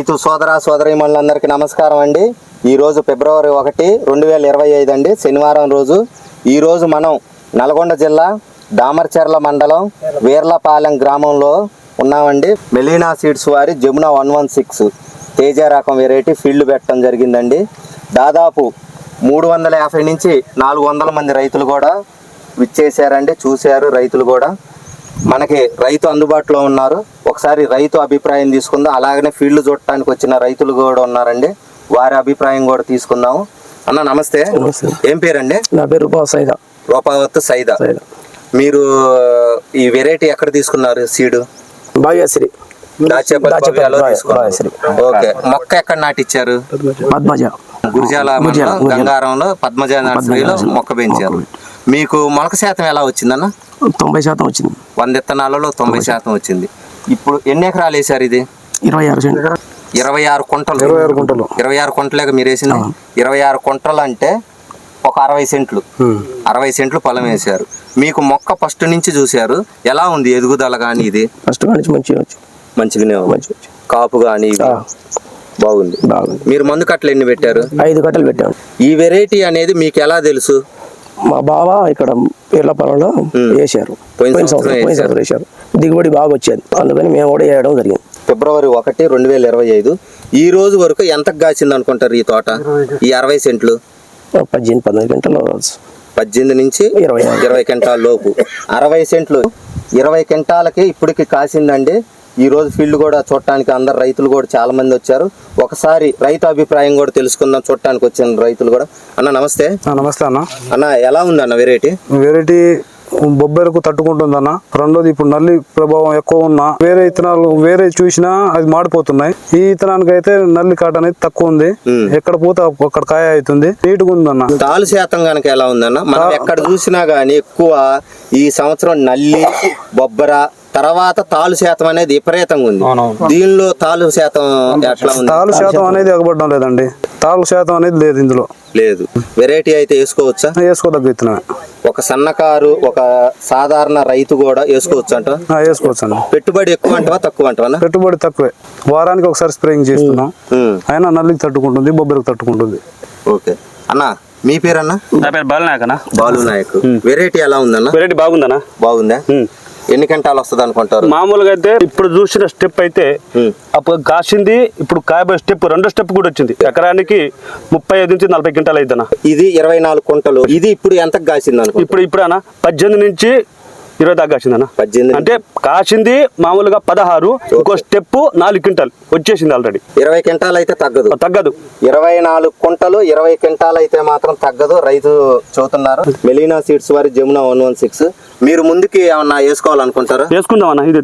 రైతు సోదర సోదరీమణులందరికీ నమస్కారం అండి. ఈరోజు ఫిబ్రవరి ఒకటి రెండు వేల ఇరవై ఐదు అండి శనివారం రోజు. ఈరోజు మనం నల్గొండ జిల్లా దామర్చెర్ల మండలం వీర్లపాలెం గ్రామంలో ఉన్నామండి. మెలీనా సీడ్స్ వారి Jamuna one one six Teja రకం వెరైటీ ఫీల్డ్ పెట్టడం జరిగిందండి. దాదాపు మూడు వందల యాభై నుంచి నాలుగు వందల మంది రైతులు కూడా విచ్చేసారండి చూశారు రైతులు కూడా. మనకి రైతు అందుబాటులో ఉన్నారు. ఒకసారి రైతు అభిప్రాయం తీసుకుందాం. అలాగనే ఫీల్డ్ చూడటానికి వచ్చిన రైతులు కూడా ఉన్నారండి. వారి అభిప్రాయం కూడా తీసుకుందాము. అన్న నమస్తే. ఏం పేరండి? నా పేరు సైదా. రూపావత్ సైదా. మీరు ఈ వెరైటీ ఎక్కడ తీసుకున్నారు సీడు? భాగ్యశ్రీ. ఓకే. మొక్క ఎక్కడ నాటిచ్చారు? పద్మజ. గురిజాల. గంగారంలో పద్మజ నర్సరీలో మొక్క పెంచారు. మీకు మొలక శాతం ఎలా వచ్చిందన్న? తొంభై శాతం వచ్చింది. వంద విత్తనాలలో తొంభై శాతం వచ్చింది. ఇప్పుడు ఎన్ని ఎకరాలు వేసారు ఇది? ఇరవై ఆరు ఇరవై ఆరు కుంటలు. ఇరవై ఆరు కుంటలు. ఇరవై ఆరు కుంటలేక మీరు వేసింది ఇరవై ఆరు కుంటలు అంటే ఒక అరవై సెంట్లు. అరవై సెంట్లు పొలం వేశారు. మీకు మొక్క ఫస్ట్ నుంచి చూశారు. ఎలా ఉంది ఎదుగుదల కానీ ఇది? ఫస్ట్ నుంచి మంచిగా మంచిగానే వచ్చి కాపు కానీ. బాగుంది. బాగుంది. మీరు మందు కట్టలు ఎన్ని పెట్టారు? ఐదు కట్టలు పెట్టాము ఈ వెరైటీ అనేది మీకు ఎలా తెలుసు? మా బావ ఇక్కడ పొలంలో పోయిన సంవత్సరం పోయిన సంవత్సరం వేశారు. దిగుబడి బాగా వచ్చేది. అందుకని మేము కూడా వేయడం జరిగింది. ఫిబ్రవరి ఒకటి రెండు వేల ఇరవై ఐదు. ఈ రోజు వరకు ఎంతకు కాసింది అనుకుంటారు ఈ తోట? ఈ అరవై సెంట్లు? పద్దెనిమిది పద్దెనిమిది గంటలు పద్దెనిమిది నుంచి ఇరవై. ఇరవై క్వింటాల లోపు. అరవై సెంట్లు. ఇరవై క్వింటాలకి ఇప్పటికి కాసిందండి. ఈ రోజు ఫీల్డ్ కూడా చూడటానికి అందరు రైతులు కూడా చాలా మంది వచ్చారు. ఒకసారి రైతు అభిప్రాయం కూడా తెలుసుకుందాం. చూడటానికి వచ్చిన రైతులు కూడా. అన్న నమస్తే. నమస్తే అన్న. అన్న ఎలా ఉంది అన్న వెరైటీ వెరైటీ బొబ్బెరకు తట్టుకుంటుందన్న. రెండోది ఇప్పుడు నల్లి ప్రభావం ఎక్కువ ఉన్నా వేరే ఇత్తనాలు వేరే చూసినా అది మాడిపోతున్నాయి. ఈ ఇత్తనానికి అయితే నల్లి కాట అనేది తక్కువ ఉంది. ఎక్కడ పోతే అక్కడ కాయ అవుతుంది. నీట్గా ఉందన్న. తాలు శాతం కనుక ఎలా ఉందన్న? మనం ఎక్కడ చూసినా గానీ ఎక్కువ ఈ సంవత్సరం నల్లి బొబ్బర తర్వాత తాలు శాతం అనేది విపరీతంగా ఉంది. దీనిలో తాలు శాతం ఎట్లా తాలు శాతం అనేది ఎగబడడం లేదండి. తాలు శాతం అనేది లేదు ఇందులో. లేదు. వెరైటీ అయితే వేసుకోవచ్చా? వేసుకోదగ్గ ఒక సన్నకారు ఒక సాధారణ రైతు కూడా వేసుకోవచ్చు అంట వేసుకోవచ్చు అండి. పెట్టుబడి ఎక్కువ అంటవా తక్కువ అంటవా పెట్టుబడి తక్కువే. వారానికి ఒకసారి స్ప్రేయింగ్ చేస్తున్నాం. అయినా నల్లికి తట్టుకుంటుంది బొబ్బెరకు తట్టుకుంటుంది. ఓకే. అన్న మీ పేరన్నా? నా పేరు బాలనాయకనా బాలు నాయక్ వెరైటీ ఎలా ఉందన్న? వెరైటీ బాగుందనా బాగుందా? ఎన్ని గంటలు వస్తుంది అనుకుంటారు? మామూలుగా అయితే ఇప్పుడు చూసిన స్టెప్ అయితే అప్పుడు కాసింది ఇప్పుడు కాయబోయే స్టెప్ రెండో స్టెప్ కూడా వచ్చింది. ఎకరానికి ముప్పై ఐదు నుంచి నలభై క్వింటాలు అయిద్దనా ఇది ఇరవై నాలుగు కుంటలు ఇది ఇప్పుడు ఎంత కాసింది ఇప్పుడు ఇప్పుడు అన్న పద్దెనిమిది నుంచి ఇరవై దాకా కాసిందన్న? పద్దెనిమిది. అంటే కాసింది మామూలుగా పదహారు ఇంకో స్టెప్ నాలుగు క్వింటాల్. వచ్చేసింది ఆల్రెడీ ఇరవై క్వింటాలు అయితే తగ్గదు తగ్గదు. ఇరవై నాలుగు కుంటలు ఇరవై క్వింటాలు అయితే మాత్రం తగ్గదు. రైతు చెబుతున్నారు మెలీనా సీడ్స్ వారి జమునా వన్ వన్ సిక్స్. మీరు ముందుకి ఏమన్నా వేసుకోవాలనుకుంటారా? వేసుకుందాం అన్న ఇది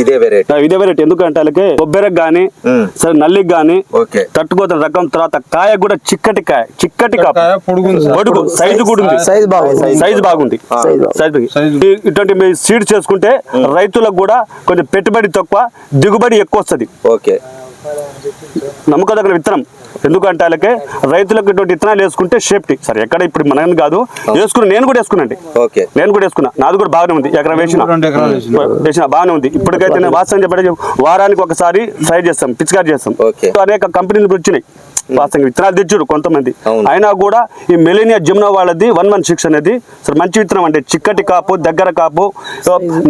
ఇదే వెరైటీ ఇదే వెరైటీ ఎందుకంటే అలాగే కొబ్బరికి కానీ సరే నల్లికి కానీ ఓకే. తట్టుకోతున్న రకం తర్వాత కాయ కూడా చిక్కటి కాయ చిక్కటి పొడుగు సైజు కూడా ఉంది. సైజ్ బాగుంది. సైజ్ బాగుంది. సైజ్ బాగుంది. సైజ్. ఈ- ఇటువంటి మీ సీడ్ చేసుకుంటే రైతులకు కూడా కొంచెం పెట్టుబడి తక్కువ దిగుబడి ఎక్కువ వస్తుంది. ఓకే. నమ్మకదగిన విత్తనం. ఎందుకంటే అలాగే రైతులకు ఇటువంటి విత్తనాలు వేసుకుంటే సేఫ్టీ. సరే ఎక్కడ ఇప్పుడు మనం కాదు వేసుకుని నేను కూడా వేసుకున్నాండి ఓకే. నేను కూడా వేసుకున్నా. నాది కూడా బాగానే ఉంది. ఎకరం వేసిన. వేసిన. బాగానే ఉంది. ఇప్పటికైతే నేను వాస్తవం చెప్పండి వారానికి ఒకసారి ట్రై చేస్తాం పిచికారి చేస్తాం. ఓకే. అనేక కంపెనీలు వచ్చినాయి. వాస్తవంగా విత్తనాలు తెచ్చుడు కొంతమంది. అయినా కూడా ఈ మెలీనియా జిమ్నో వాళ్ళది వన్ వన్ సిక్స్ అనేది సరే మంచి విత్తనం అంటే చిక్కటి కాపు దగ్గర కాపు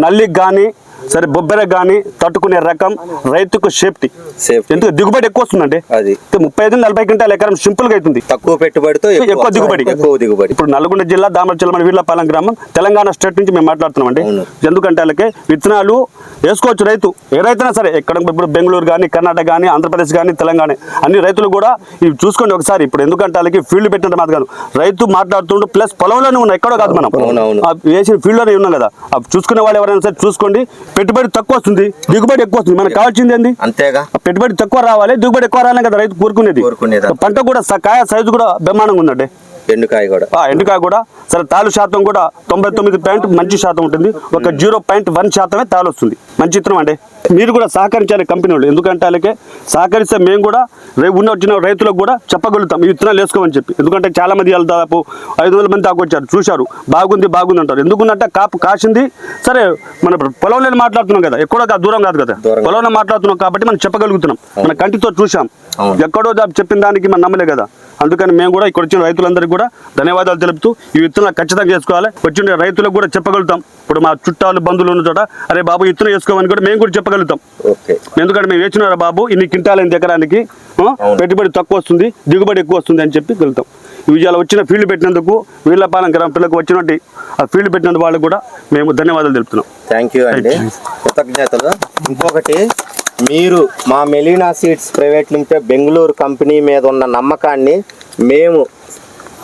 నల్లికి కానీ సరే బొబ్బెరకు కానీ తట్టుకునే రకం రైతుకు సేఫ్టీ. సేఫ్టీ ఎందుకు? దిగుబడి ఎక్కువ వస్తుందండి. అది. ముప్పై ఐదు నలభై క్వింటాల ఎకరం సింపుల్గా అవుతుంది తక్కువ పెట్టుబడితో ఎక్కువ దిగుబడి. ఎక్కువ దిగుబడి. ఇప్పుడు నల్గొండ జిల్లా దామరచల్ల మన వీర్లపాలెం గ్రామం తెలంగాణ స్టేట్ నుంచి మేము మాట్లాడుతున్నాం అండి. ఎందుకంటే వాళ్ళకి విత్తనాలు వేసుకోవచ్చు రైతు. ఏ రైతైనా సరే ఎక్కడ ఇప్పుడు బెంగళూరు కానీ కర్ణాటక కానీ ఆంధ్రప్రదేశ్ కానీ తెలంగాణ అన్ని రైతులు కూడా ఇవి చూసుకోండి ఒకసారి. ఇప్పుడు ఎందుకంటే వాళ్ళకి ఫీల్డ్ పెట్టినంత మాత్రం కాదు. రైతు మాట్లాడుతుండు ప్లస్ పొలంలోనే ఉన్నాయి ఎక్కడో కాదు మనం. వేసిన ఫీల్డ్లోనే ఉన్నాం కదా. చూసుకునే వాళ్ళు ఎవరైనా సరే చూసుకోండి. పెట్టుబడి తక్కువ వస్తుంది దిగుబడి ఎక్కువ వస్తుంది. మనకు కావాల్సింది ఏంది? అంతేగా. పెట్టుబడి తక్కువ రావాలి దిగుబడి ఎక్కువ రావాలి కదా రైతు కోరుకునేది. పంట కూడా కాయ సైజు కూడా బ్రహ్మాండంగా ఉందండి. ఎండుకాయ కూడా. ఆ ఎండుకాయ కూడా. సరే తాలు శాతం కూడా తొంభై తొమ్మిది పాయింట్ మంచి శాతం ఉంటుంది. ఒక జీరో పాయింట్ వన్ శాతమే తాలు వస్తుంది. మంచి ఇత్తనం అండి. మీరు కూడా సహకరించాలి కంపెనీ వాళ్ళు. ఎందుకంటే వాళ్ళకి సహకరిస్తే మేము కూడా రేపు ఉన్న వచ్చిన రైతులకు కూడా చెప్పగలుగుతాం. ఈ విత్తనాలు వేసుకోమని చెప్పి. ఎందుకంటే చాలా మంది వాళ్ళు దాదాపు ఐదు వందల మంది దాకా వచ్చారు. చూశారు. బాగుంది బాగుంది అంటారు. ఎందుకంటే కాపు కాసింది. సరే మన పొలంలో మాట్లాడుతున్నాం కదా. ఎక్కడో కాదు, దూరం కాదు కదా. పొలంలో మాట్లాడుతున్నాం కాబట్టి మనం చెప్పగలుగుతున్నాం. మన కంటితో చూసాం. ఎక్కడో చెప్పిన దానికి మనం నమ్మలే కదా. అందుకని మేము కూడా ఇక్కడ వచ్చిన రైతులందరికీ కూడా ధన్యవాదాలు తెలుపుతూ ఈ విత్తనాలు ఖచ్చితంగా చేసుకోవాలి. వచ్చిన రైతులకు కూడా చెప్పగలుగుతాం. ఇప్పుడు మా చుట్టాలు బంధువులు ఉన్న చోట అరే బాబు విత్తనం వేసుకోమని కూడా మేము కూడా చెప్పగలుగుతాం. ఎందుకంటే మేము వేసినారా బాబు? ఇన్ని కింటాలైన ఎకరానికి. పెట్టుబడి తక్కువ వస్తుంది దిగుబడి ఎక్కువ వస్తుంది అని చెప్పి వెళ్తాం. ఇవాళ వచ్చిన ఫీల్డ్ పెట్టినందుకు వీళ్ళపాలెం గ్రామ పిల్లలకు వచ్చినట్టు ఆ ఫీల్డ్ పెట్టినందుకు వాళ్ళకు కూడా మేము ధన్యవాదాలు తెలుపుతున్నాం. థ్యాంక్ యూ అండి. కృతజ్ఞతలు. ఇంకొకటి మీరు మా Melina seeds private limited Bengaluru company మీద ఉన్న నమ్మకాన్ని మేము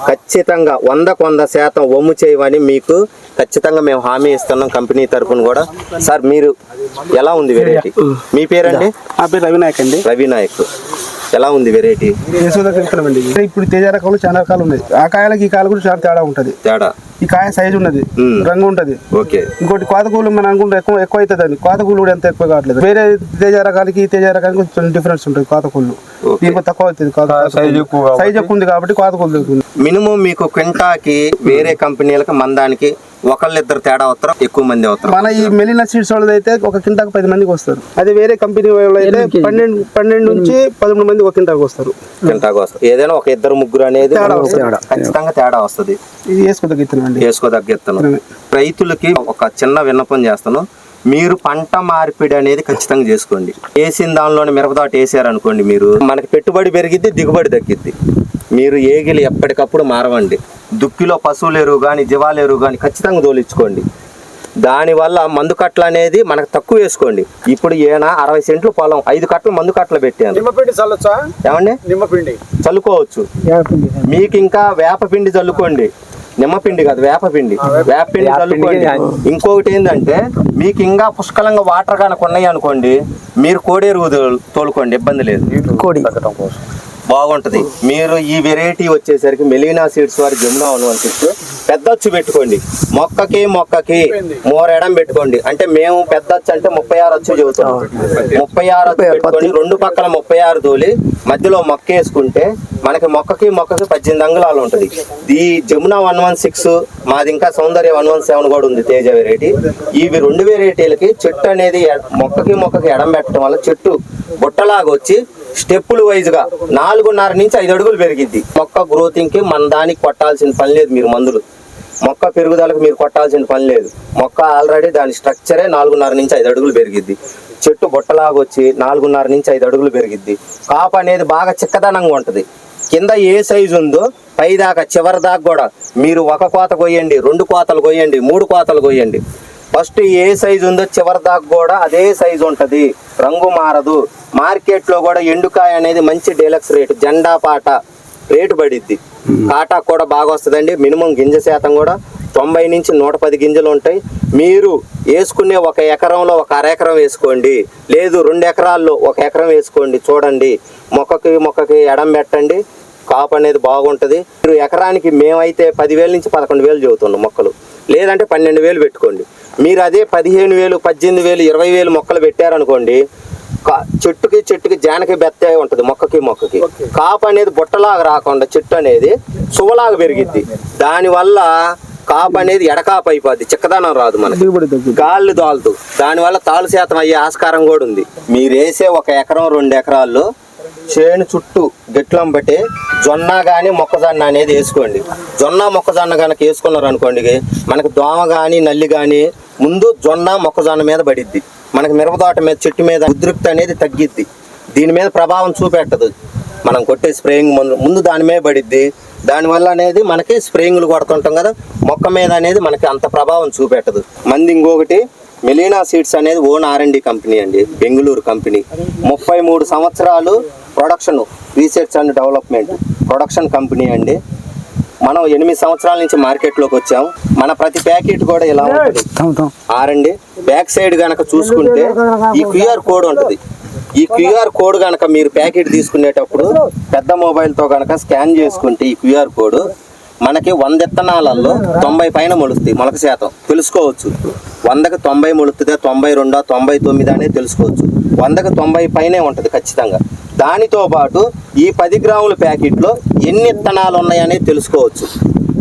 ఖచ్చితంగా వందకు వంద శాతం ఒమ్ము చేయమని మీకు ఖచ్చితంగా మేము హామీ ఇస్తున్నాం కంపెనీ తరఫున కూడా. సార్ మీరు ఎలా ఉంది వెరైటీ మీ పేరండి? నా పేరు రవినాయక్ అండి. రవి నాయక్ ఎలా ఉంది వెరైటీ యశోద విత్తనం ఇప్పుడు తేజ రకాలు చాలా రకాలు ఉన్నాయి. ఆ కాయలకి ఈ కాయలు కూడా చాలా తేడా ఉంటది. తేడా? ఈ కాయ సైజు ఉన్నది. రంగు ఉంటది. ఓకే. ఇంకోటి కోతకూలు మనం అనుకుంటే ఎక్కువ ఎక్కువ అవుతుంది అండి కోతకూలు కూడా ఎంత ఎక్కువ కావట్లేదు. వేరే తేజ రకాలకి ఈ తేజ రకాలకి కొంచెం డిఫరెన్స్ ఉంటుంది కోతకూలు. దీనికి తక్కువ అవుతుంది సైజ్ ఎక్కువ సైజ్ ఎక్కువ ఉంది కాబట్టి కోతకూలు దొరుకుతుంది. మినిమం మీకు క్వింటాకి వేరే కంపెనీలకి మందానికి ఒకళ్ళిద్దరు తేడా అవుతారు ఎక్కువ మంది అవుతారు. మన ఈ మెలినా సీడ్స్ వాళ్ళది అయితే ఒక కింటాకు పది మందికి వస్తారు. అదే వేరే కంపెనీ వాళ్ళు అయితే పన్నెండు పన్నెండు నుంచి పదమూడు మంది ఒక కింటాకు వస్తారు. కింటాకు వస్తారు. ఏదైనా ఒక ఇద్దరు ముగ్గురు అనేది ఖచ్చితంగా తేడా వస్తుంది. ఇది అండి. రైతులకి ఒక చిన్న విన్నపం చేస్తాను. మీరు పంట మార్పిడి అనేది ఖచ్చితంగా చేసుకోండి. వేసిన దానిలోనే మిరపదాటు వేసారనుకోండి మీరు మనకి పెట్టుబడి పెరిగిద్ది దిగుబడి తగ్గిద్ది. మీరు ఏగిలి ఎప్పటికప్పుడు మారవండి. దుక్కిలో పశువుల ఎరువు కానీ జీవాల ఎరువు కానీ ఖచ్చితంగా తోలించుకోండి దానివల్ల మందు కట్టలు అనేది మనకు తక్కువ వేసుకోండి. ఇప్పుడు ఈయన అరవై సెంట్లు పొలం ఐదు కట్టలు మందు కట్టలు పెట్టాను. నిమ్మపిండి చల్లొచ్చా? ఏమండి? నిమ్మపిండి చల్లుకోవచ్చు. మీకు ఇంకా వేపపిండి చల్లుకోండి. నిమ్మపిండి కాదు వేపపిండి వేపపిండి చల్లుకోండి. ఇంకొకటి ఏంటంటే మీకు ఇంకా పుష్కలంగా వాటర్ కనుక ఉన్నాయి అనుకోండి మీరు కోడేరు తోలుకోండి ఇబ్బంది లేదు. కోడి. బాగుంటది. మీరు ఈ వెరైటీ వచ్చేసరికి మెలీనా సీడ్స్ వారి జమునా సిక్స్ పెద్ద అచ్చు పెట్టుకోండి. మొక్కకి మొక్కకి మోర ఎడం పెట్టుకోండి. అంటే మేము పెద్ద అచ్చు అంటే ముప్పై ఆరు అచ్చు చెబుతాం. ముప్పై ఆరు అచ్చు పెట్టుకొని రెండు పక్కల ముప్పై ఆరు తోలి మధ్యలో మొక్క వేసుకుంటే మనకి మొక్కకి మొక్కకి పద్దెనిమిది అంగుళాలు ఉంటది. ఈ జమునా వన్ వన్ సిక్స్ మాది ఇంకా సౌందర్య వన్ వన్ సెవెన్ కూడా ఉంది తేజ వెరైటీ ఇవి రెండు వెరైటీలకి చెట్టు అనేది మొక్కకి మొక్కకి ఎడం పెట్టడం వల్ల చెట్టు బుట్టలాగా వచ్చి స్టెప్పులు వైజ్గా నాలుగున్నర నుంచి ఐదు అడుగులు పెరిగిద్ది. మొక్క గ్రోతింగ్కి మన దానికి కొట్టాల్సిన పని లేదు మీరు మందులు. మొక్క పెరుగుదలకు మీరు కొట్టాల్సిన పని లేదు. మొక్క ఆల్రెడీ దాని స్ట్రక్చరే నాలుగున్నర నుంచి ఐదు అడుగులు పెరిగిద్ది. చెట్టు బుట్టలాగా వచ్చి నాలుగున్నర నుంచి ఐదు అడుగులు పెరిగిద్ది. కాపు అనేది బాగా చిక్కదనంగా ఉంటుంది. కింద ఏ సైజు ఉందో పై దాకా చివరి దాకా కూడా మీరు ఒక కోత కొయ్యండి రెండు కోతలు కొయ్యండి మూడు కోతలు కొయ్యండి. ఫస్ట్ ఏ సైజు ఉందో చివరి దాకా కూడా అదే సైజు ఉంటది. రంగు మారదు. మార్కెట్లో కూడా ఎండుకాయ అనేది మంచి డీలక్స్ రేటు జెండా పాట రేటు పడిద్ది. కాటా కూడా బాగా వస్తుందండి. మినిమం గింజ శాతం కూడా తొంభై నుంచి నూట పది గింజలు ఉంటాయి. మీరు వేసుకునే ఒక ఎకరంలో ఒక అర ఎకరం వేసుకోండి. లేదు రెండు ఎకరాల్లో ఒక ఎకరం వేసుకోండి. చూడండి. మొక్కకి మొక్కకి ఎడం పెట్టండి. కాపు అనేది బాగుంటుంది. మీరు ఎకరానికి మేమైతే పదివేల నుంచి పదకొండు వేలు చెబుతున్నాం మొక్కలు. లేదంటే పన్నెండు వేలు పెట్టుకోండి. మీరు అదే పదిహేను వేలు పద్దెనిమిది వేలు ఇరవై వేలు మొక్కలు పెట్టారనుకోండి చెట్టుకి చెట్టుకి జానకి బెత్తే ఉంటది మొక్కకి మొక్కకి. కాపు అనేది బుట్టలాగా రాకుండా చెట్టు అనేది సువలాగా పెరిగిద్ది. దానివల్ల కాపు అనేది ఎడకాపు అయిపోద్ది చిక్కదనం రాదు మనకి. గాళ్ళు దాల్తూ దానివల్ల తాలు శాతం అయ్యే ఆస్కారం కూడా ఉంది. మీరు వేసే ఒక ఎకరం రెండు ఎకరాల్లో చేను చుట్టూ గిట్లం బట్టి జొన్న కానీ మొక్కజొన్న అనేది వేసుకోండి. జొన్న మొక్కజొన్న కనుక వేసుకున్నారు అనుకోండి మనకు దోమ కానీ నల్లి కానీ ముందు జొన్న మొక్కజొన్న మీద పడిద్ది. మనకి మిరపతోట మీద చెట్టు మీద ఉద్రిక్తి అనేది తగ్గిద్ది. దీని మీద ప్రభావం చూపెట్టదు. మనం కొట్టే స్ప్రేయింగ్ ముందు ముందు దాని మీద పడిద్ది. దానివల్ల అనేది మనకి స్ప్రేయింగ్లు కొడుతుంటాం కదా మొక్క మీద అనేది మనకి అంత ప్రభావం చూపెట్టదు. మంది ఇంకొకటి మెలీనా సీడ్స్ అనేది own R and D company అండి బెంగళూరు కంపెనీ. ముప్పై మూడు సంవత్సరాలు production research and development production company అండి. మనం ఎనిమిది సంవత్సరాల నుంచి మార్కెట్లోకి వచ్చాం. మన ప్రతి ప్యాకెట్ కూడా ఇలా ఉంటుంది. ఆరండి బ్యాక్ సైడ్ గనక చూసుకుంటే ఈ క్యూఆర్ కోడ్ ఉంటుంది. ఈ క్యూఆర్ కోడ్ గనక మీరు ప్యాకెట్ తీసుకునేటప్పుడు పెద్ద మొబైల్తో గనక స్కాన్ చేసుకుంటే ఈ క్యూఆర్ కోడ్ మనకి వంద విత్తనాలలో తొంభై పైన మొలుస్తాయి మొలక శాతం. తెలుసుకోవచ్చు. వందకి తొంభై మొలుస్తుందా తొంభై రెండా తొంభై తొమ్మిది అనేది తెలుసుకోవచ్చు. వందకి తొంభై పైనే ఉంటుంది ఖచ్చితంగా. దానితో పాటు ఈ పది గ్రాముల ప్యాకెట్లో ఎన్ని ఇత్తనాలు ఉన్నాయనేది తెలుసుకోవచ్చు.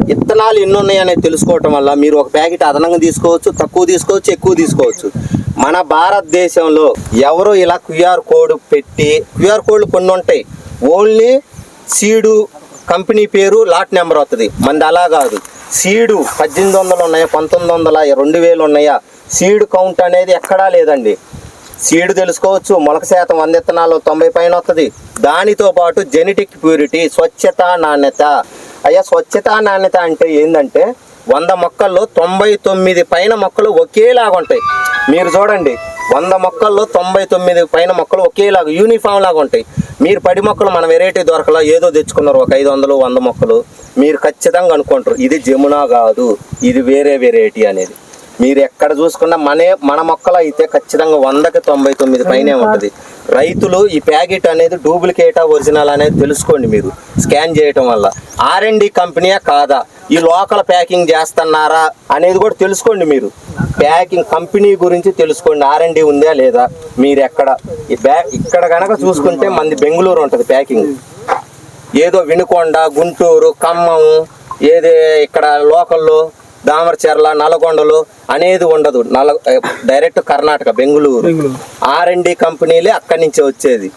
విత్తనాలు ఎన్ని ఉన్నాయనేది తెలుసుకోవటం వల్ల మీరు ఒక ప్యాకెట్ అదనంగా తీసుకోవచ్చు తక్కువ తీసుకోవచ్చు ఎక్కువ తీసుకోవచ్చు. మన భారతదేశంలో ఎవరు ఇలా క్యూఆర్ కోడ్ పెట్టి క్యూఆర్ కోడ్లు కొన్ని ఉంటాయి. ఓన్లీ సీడు కంపెనీ పేరు లాట్ నెంబర్ వస్తుంది మనది అలా కాదు. సీడు పద్దెనిమిది వందలు ఉన్నాయా పంతొమ్మిది వందల రెండు వేలు ఉన్నాయా? సీడ్ కౌంట్ అనేది ఎక్కడా లేదండి. సీడ్ తెలుసుకోవచ్చు. మొలక శాతం వంద విత్తనాలు తొంభై పైన వస్తుంది దానితో పాటు జెనెటిక్ ప్యూరిటీ స్వచ్ఛత నాణ్యత. అయ్యా స్వచ్ఛత నాణ్యత అంటే ఏంటంటే వంద మొక్కల్లో తొంభై తొమ్మిది పైన మొక్కలు ఒకేలాగా ఉంటాయి. మీరు చూడండి వంద మొక్కల్లో తొంభై తొమ్మిది పైన మొక్కలు ఒకేలాగా యూనిఫామ్ లాగా ఉంటాయి. మీరు పడి మొక్కలు మన వెరైటీ దొరకలా ఏదో తెచ్చుకున్నారు ఒక ఐదు వందలు వంద మొక్కలు. మీరు ఖచ్చితంగా అనుకుంటారు ఇది జమునా కాదు ఇది వేరే వెరైటీ అనేది. మీరు ఎక్కడ చూసుకున్నా మనే మన మొక్కలు అయితే ఖచ్చితంగా వందకి తొంభై తొమ్మిది పైనే ఉంటుంది. రైతులు ఈ ప్యాకెట్ అనేది డూప్లికేటా ఒరిజినల్ అనేది తెలుసుకోండి మీరు స్కాన్ చేయటం వల్ల. ఆర్ అండ్ కంపెనీయా కాదా? ఈ లోకల్ ప్యాకింగ్ చేస్తున్నారా అనేది కూడా తెలుసుకోండి మీరు. ప్యాకింగ్ కంపెనీ గురించి తెలుసుకోండి ఆర్ అండ్ ఉందా లేదా? మీరు ఎక్కడ? ఈ బ్యా ఇక్కడ కనుక చూసుకుంటే మంది బెంగళూరు ఉంటుంది ప్యాకింగ్. ఏదో వినుకొండ గుంటూరు ఖమ్మం ఏది ఇక్కడ లోకల్లో దామరచెర్ల నల్గొండలు అనేది ఉండదు. నల direct Karnataka Bengaluru. R and కంపెనీలే అక్కడి నుంచే వచ్చేది.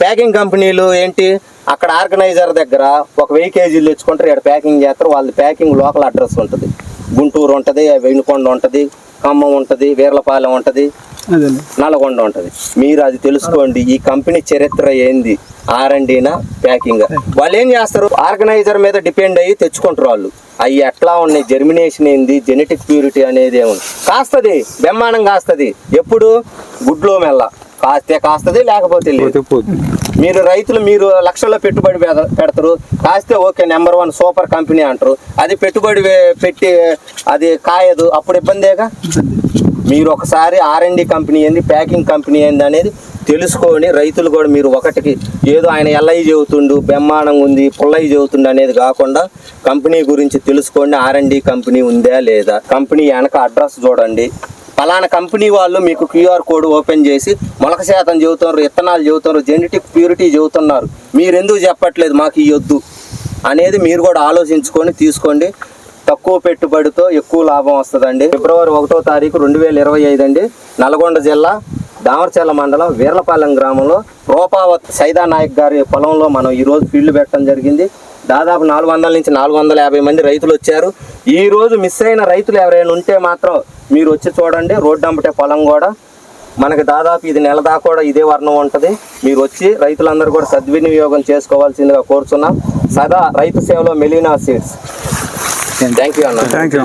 ప్యాకింగ్ కంపెనీలు ఏంటి? అక్కడ ఆర్గనైజర్ దగ్గర ఒక వెయ్యి కేజీలు తెచ్చుకుంటారు. ఇక్కడ ప్యాకింగ్ చేస్తారు. వాళ్ళ ప్యాకింగ్ లోకల్ అడ్రస్ ఉంటుంది. గుంటూరు ఉంటుంది వెనుకొండ ఉంటుంది ఖమ్మం ఉంటుంది వీర్లపాలెం ఉంటుంది నల్గొండ ఉంటుంది. మీరు అది తెలుసుకోండి. ఈ కంపెనీ చరిత్ర ఏంది? ఆర్ అండ్ ప్యాకింగ్ వాళ్ళు ఏం చేస్తారు? ఆర్గనైజర్ మీద డిపెండ్ అయ్యి తెచ్చుకుంటారు వాళ్ళు. అవి ఎట్లా ఉన్నాయి? జర్మినేషన్ ఏంది? జెనెటిక్ ప్యూరిటీ అనేది ఏముంది? కాస్తది. బ్రహ్మాండం కాస్తది. ఎప్పుడు? గుడ్లో మెల్ల. కాస్తే కాస్తది లేకపోతే లేదు. మీరు రైతులు మీరు లక్షల్లో పెట్టుబడి పెడ- పెడతారు. కాస్తే okay number one super company అంటారు. అది పెట్టుబడి పెట్టి అది కాయదు. అప్పుడు ఇబ్బందేగా మీరు ఒకసారి ఆర్ అండ్ కంపెనీ ఏంది? ప్యాకింగ్ కంపెనీ ఏంది అనేది తెలుసుకొని రైతులు కూడా మీరు ఒకటికి ఏదో ఆయన ఎల్ఐ చెబుతుండు బ్రహ్మాండంగా ఉంది పుల్లయ్య చెబుతుండు అనేది కాకుండా కంపెనీ గురించి తెలుసుకోండి ఆర్ అండ్ కంపెనీ ఉందా లేదా కంపెనీ వెనక అడ్రస్ చూడండి. ఫలానా కంపెనీ వాళ్ళు మీకు క్యూఆర్ కోడ్ ఓపెన్ చేసి మొలక శాతం చెబుతున్నారు విత్తనాలు చెబుతున్నారు జెనెటిక్ ప్యూరిటీ చెబుతున్నారు. మీరు ఎందుకు చెప్పట్లేదు మాకు ఇవ్వద్దు అనేది మీరు కూడా ఆలోచించుకొని తీసుకోండి. తక్కువ పెట్టుబడితో ఎక్కువ లాభం వస్తుందండి. ఫిబ్రవరి ఒకటో తారీఖు రెండు వేల ఇరవై ఐదు అండి. నల్గొండ జిల్లా దామరచర్ల మండలం వీర్లపాలెం గ్రామంలో రూపావత్ సైదా నాయక్ గారి పొలంలో మనం ఈరోజు ఫీల్డ్ పెట్టడం జరిగింది. దాదాపు నాలుగు వందల నుంచి నాలుగు వందల యాభై మంది రైతులు వచ్చారు. ఈ రోజు మిస్ అయిన రైతులు ఎవరైనా ఉంటే మాత్రం మీరు వచ్చి చూడండి. రోడ్డు అంబటే పొలం కూడా. మనకి దాదాపు ఇది నెల దాకా కూడా ఇదే వర్ణం ఉంటుంది. మీరు వచ్చి రైతులందరూ కూడా సద్వినియోగం చేసుకోవాల్సిందిగా కోరుచున్నాం. సదా రైతు సేవలో మెలీనా సీడ్స్. థ్యాంక్ యూ అన్న. Thank you